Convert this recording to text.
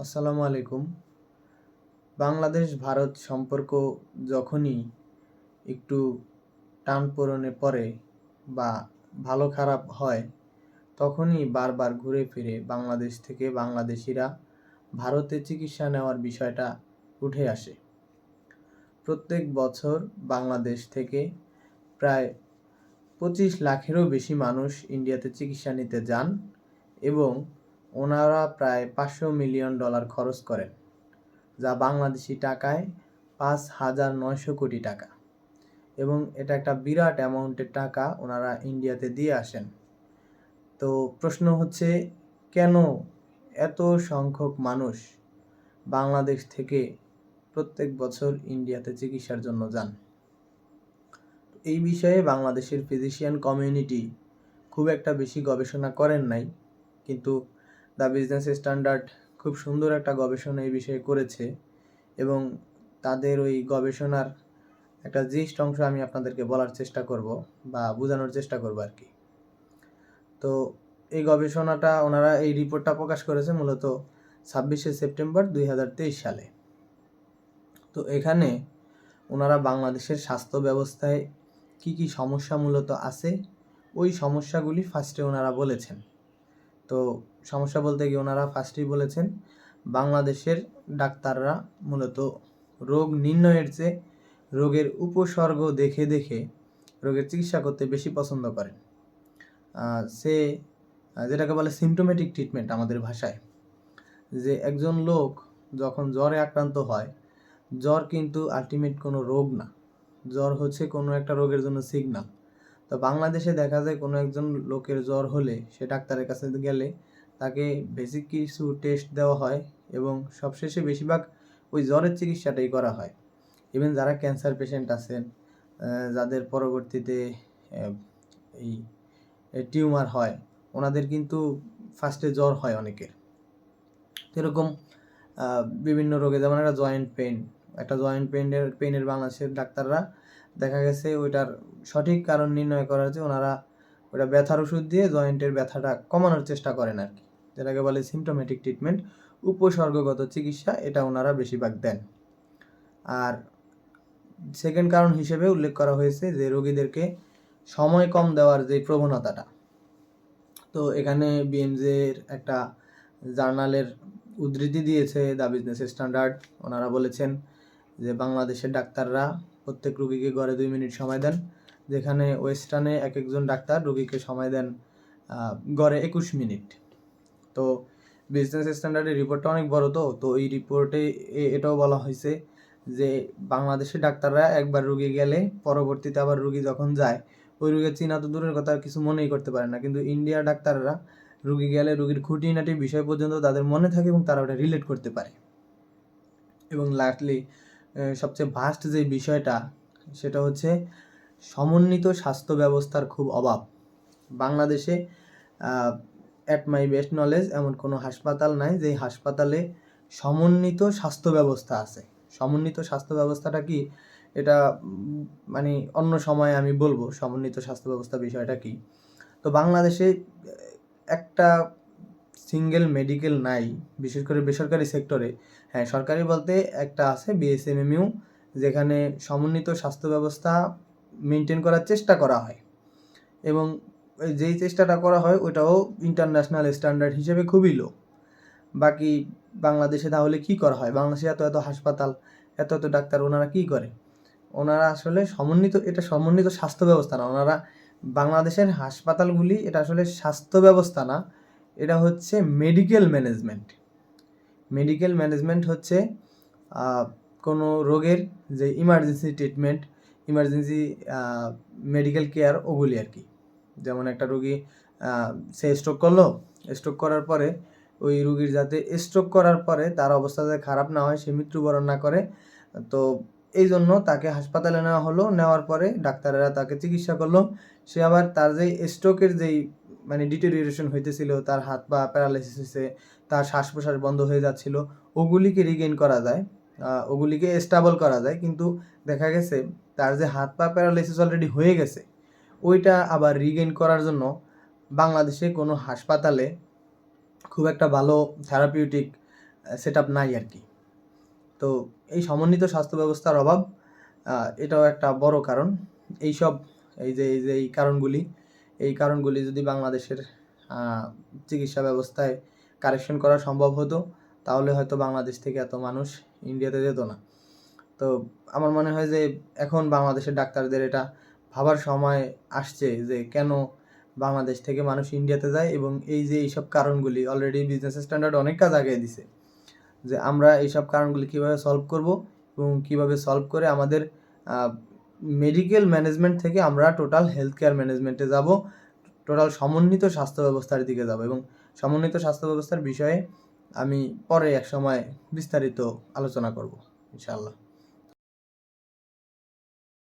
আসসালামু আলাইকুম। বাংলাদেশ ভারত সম্পর্ক যখনই একটু টানপোড়েনে পড়ে বা ভালো খারাপ হয়, তখনই বারবার ঘুরে ফিরে বাংলাদেশ থেকে বাংলাদেশিরা ভারতে চিকিৎসা নেওয়ার বিষয়টা উঠে আসে। প্রত্যেক বছর বাংলাদেশ থেকে প্রায় পঁচিশ লাখেরও বেশি মানুষ ইন্ডিয়াতে চিকিৎসা নিতে যান এবং ওনারা প্রায় পাঁচশো মিলিয়ন ডলার খরচ করেন, যা বাংলাদেশি টাকায় পাঁচ হাজার নয়শো কোটি টাকা। এবং এটা একটা বিরাট অ্যামাউন্টের টাকা ওনারা ইন্ডিয়াতে দিয়ে আসেন। তো প্রশ্ন হচ্ছে, কেন এত সংখ্যক মানুষ বাংলাদেশ থেকে প্রত্যেক বছর ইন্ডিয়াতে চিকিৎসার জন্য যান? এই বিষয়ে বাংলাদেশের ফিজিশিয়ান কমিউনিটি খুব একটা বেশি গবেষণা করেন নাই, কিন্তু দ্য বিজনেস স্ট্যান্ডার্ড খুব সুন্দর একটা গবেষণা এই বিষয়ে করেছে এবং তাদের ওই গবেষণার একটা জিস্ট অংশ আমি আপনাদেরকে বলার চেষ্টা করব বা বোঝানোর চেষ্টা করব আর কি। তো এই গবেষণাটা ওনারা এই রিপোর্টটা প্রকাশ করেছে মূলত ছাব্বিশে সেপ্টেম্বর দুই হাজার তেইশ সালে। তো এখানে ওনারা বাংলাদেশের স্বাস্থ্য ব্যবস্থায় কি কি সমস্যা মূলত আছে, ওই সমস্যাগুলি ফার্স্টে ওনারা বলেছেন। তো সমস্যা বলতে গিয়ে ওনারা ফার্স্টেই বলেছেন, বাংলাদেশের ডাক্তাররা মূলত রোগ নির্ণয়ের চেয়ে রোগের উপসর্গ দেখে দেখে রোগের চিকিৎসা করতে বেশি পছন্দ করেন। সে যেটাকে বলে সিমটোমেটিক ট্রিটমেন্ট আমাদের ভাষায়, যে একজন লোক যখন জ্বরে আক্রান্ত হয়, জ্বর কিন্তু আলটিমেট কোনো রোগ না। জ্বর হচ্ছে কোনো একটা রোগের জন্য সিগনাল তো বাংলাদেশে দেখা যায় কোনো একজন লোকের জ্বর হলে সে ডাক্তারের কাছে গেলে তাকে বেসিক কিছু টেস্ট দেওয়া হয় এবং সবশেষে বেশিরভাগ ওই জ্বরের চিকিৎসাটাই করা হয়। ইভেন যারা ক্যান্সার পেশেন্ট আছেন যাদের পরবর্তীতে এই টিউমার হয়, ওনাদের কিন্তু ফার্স্টে জ্বর হয় অনেকের। এরকম বিভিন্ন রোগে, যেমন একটা জয়েন্ট পেন একটা জয়েন্ট পেনের পেনের বাংলাদেশের ডাক্তাররা দেখা গেছে ওইটার সঠিক কারণ নির্ণয় করার যে ওনারা ওটা ব্যথার ওষুধ দিয়ে জয়েন্টের ব্যথাটা কমানোর চেষ্টা করেন আর কি। যেটাকে বলে সিমটোমেটিক ট্রিটমেন্ট উপসর্গগত চিকিৎসা, এটা ওনারা বেশিরভাগ দেন। আর সেকেন্ড কারণ হিসেবে উল্লেখ করা হয়েছে যে রোগীদেরকে সময় কম দেওয়ার যে প্রবণতাটা। তো এখানে বিএমজের একটা জার্নালের উদ্ধৃতি দিয়েছে দ্য বিজনেস স্ট্যান্ডার্ড। ওনারা বলেছেন যে বাংলাদেশের ডাক্তাররা প্রত্যেক রুগীকে গড়ে দুই মিনিট সময় দেন। যেখানে ওয়েস্টার্নে এক একজন ডাক্তার রুগীকে সময় দেন গড়ে একুশ মিনিট। তো বিজনেস স্ট্যান্ডার্ডের রিপোর্টটা অনেক বড় তো তো এই রিপোর্টে এটাও বলা হয়েছে যে বাংলাদেশের ডাক্তাররা একবার রুগী গেলে পরবর্তীতে আবার রুগী যখন যায়, ওই রুগীর চিনা তো দূরের কথা কিছু মনেই করতে পারে না। কিন্তু ইন্ডিয়ার ডাক্তাররা রুগী গেলে রুগীর খুঁটিনাটি বিষয় পর্যন্ত তাদের মনে থাকে এবং তারা ওটা রিলেট করতে পারে। এবং লাস্টলি সবচেয়ে ভাস্ট যে বিষয়টা, সেটা হচ্ছে সমন্বিত স্বাস্থ্য ব্যবস্থার খুব অভাব। বাংলাদেশে অ্যাট মাই বেস্ট নলেজ এমন কোনো হাসপাতাল নাই যে হাসপাতালে সমন্বিত স্বাস্থ্য ব্যবস্থা আছে। সমন্বিত স্বাস্থ্য ব্যবস্থাটা কি? এটা মানে অন্য সময় আমি বলব, সমন্বিত স্বাস্থ্য ব্যবস্থা বিষয়টা কি? তো বাংলাদেশে একটা সিঙ্গেল মেডিকেল নাই, বিশেষ করে বেসরকারি সেক্টরে হ্যাঁ সরকারি বলতে একটা আছে বিএসএমএমইউ যেখানে সমন্বিত স্বাস্থ্য ব্যবস্থা মেনটেন করার চেষ্টা করা হয়। এবং যেই চেষ্টাটা করা হয়, ওইটাও ইন্টারন্যাশনাল স্ট্যান্ডার্ড হিসেবে খুবই লো বাকি বাংলাদেশে তাহলে কি করা হয়? বাংলাদেশে এত এত হাসপাতাল, এত এত ডাক্তার, ওনারা কি করে? ওনারা আসলে সমন্বিত, এটা সমন্বিত স্বাস্থ্য ব্যবস্থা না। ওনারা বাংলাদেশের হাসপাতালগুলি, এটা আসলে স্বাস্থ্য ব্যবস্থা না। এটা হচ্ছে মেডিকেল ম্যানেজমেন্ট মেডিকেল ম্যানেজমেন্ট হচ্ছে কোনো রোগের যে emergency treatment emergency medical care ওগুলি আর কি। যেমন একটা রুগী সে স্ট্রোক করল স্ট্রোক করার পরে ওই রুগীর যাতে স্ট্রোক করার পরে তার অবস্থা যাতে খারাপ না হয়, সে মৃত্যুবরণ না করে, তো এই জন্য তাকে হাসপাতালে নেওয়া হলো। নেওয়ার পরে ডাক্তারেরা তাকে চিকিৎসা করল। সে আবার তার যেই স্ট্রোকের যেই মানে ডিটেরিয়েশন হইতেছিল, তার হাত পা প্যারালাইসিস হয়েছে তার শ্বাস প্রশ্বাস বন্ধ হয়ে যাচ্ছিল, ওগুলিকে রিগেইন করা যায় ওগুলিকে স্টেবল করা যায়, কিন্তু দেখা গেছে তার যে হাত পা প্যারালাইসিস অলরেডি হয়ে গেছে, ওইটা আবার রিগেইন করার জন্য বাংলাদেশে কোনো হাসপাতালে খুব একটা ভালো থেরাপিউটিক সেট আপ নাই আর কি। তো এই সমন্বিত স্বাস্থ্য ব্যবস্থার অভাব এটাও একটা বড় কারণ। এইসব, এই যে এই যে, এই কারণগুলি এই কারণগুলি যদি বাংলাদেশের চিকিৎসা ব্যবস্থায় কারেকশন করা সম্ভব হতো, তাহলে হয়তো বাংলাদেশ থেকে এত মানুষ ইন্ডিয়াতে যেত না। তো আমার মনে হয় যে এখন বাংলাদেশের ডাক্তারদের এটা ভাবার সময় আসছে যে কেন বাংলাদেশ থেকে মানুষ ইন্ডিয়াতে যায় এবং এই যে এইসব কারণগুলি অলরেডি বিজনেস স্ট্যান্ডার্ড অনেক কাজ আগে দিছে, যে আমরা এইসব কারণগুলি কীভাবে সলভ করব এবং কীভাবে সলভ করে আমাদের মেডিকেল ম্যানেজমেন্ট থেকে আমরা টোটাল হেলথ কেয়ার ম্যানেজমেন্টে যাব টোটাল সমন্বিত স্বাস্থ্য ব্যবস্থার দিকে যাব এবং সমন্বিত স্বাস্থ্য ব্যবস্থার বিষয়ে আমি পরে এক সময় বিস্তারিত আলোচনা করব, ইনশাআল্লাহ।